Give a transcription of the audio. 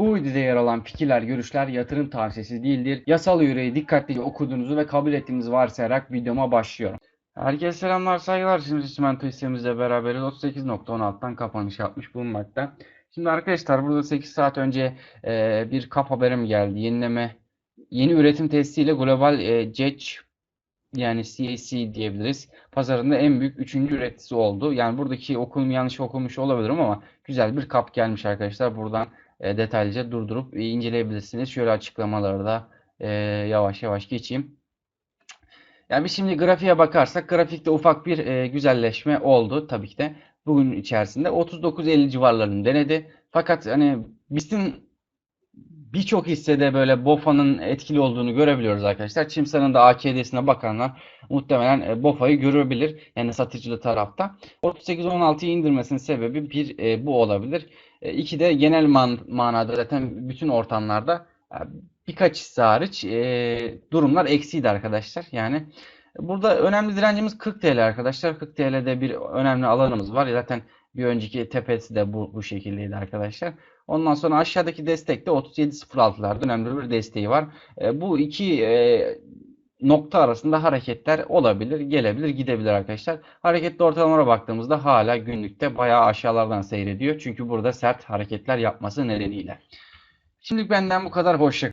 Bu videoda yer alan fikirler, görüşler yatırım tavsiyesi değildir. Yasal yüreği dikkatlice okuduğunuzu ve kabul ettiğinizi varsayarak videoma başlıyorum. Herkese selamlar, saygılar. Şimdi Simento hissemizle beraberiz. 38.16'dan kapanış yapmış bulunmakta. Şimdi arkadaşlar burada 8 saat önce e, bir kap haberim geldi. Yenileme, yeni üretim testiyle global e, CEC yani CAC diyebiliriz. Pazarında en büyük üçüncü üreticisi oldu. Yani buradaki okulum yanlış okumuş olabilirim ama güzel bir kap gelmiş arkadaşlar. Buradan e, detaylıca durdurup e, inceleyebilirsiniz. Şöyle açıklamaları da e, yavaş yavaş geçeyim. Yani biz şimdi grafiğe bakarsak grafikte ufak bir güzelleşme oldu tabii ki de. Bugün içerisinde 39.50 civarlarını denedi. Fakat hani BIST'in birçok hissede böyle BOFA'nın etkili olduğunu görebiliyoruz arkadaşlar. Çimsa'nın da AKD'sine bakanlar muhtemelen BOFA'yı görebilir. Yani satıcılı tarafta. 38-16'yı indirmesinin sebebi bir bu olabilir. E, iki de genel man manada zaten bütün ortamlarda e, birkaç hisse hariç e, durumlar eksiydi arkadaşlar. Yani burada önemli direncimiz 40 TL arkadaşlar. 40 TL'de bir önemli alanımız var. Zaten bir önceki tepesi de bu, bu şekildeydi arkadaşlar. Ondan sonra aşağıdaki destek de 37.06'larda önemli bir desteği var. E, bu iki e, nokta arasında hareketler olabilir, gelebilir, gidebilir arkadaşlar. Hareketli ortalamalara baktığımızda hala günlükte bayağı aşağılardan seyrediyor. Çünkü burada sert hareketler yapması nedeniyle. Şimdilik benden bu kadar. Hoşça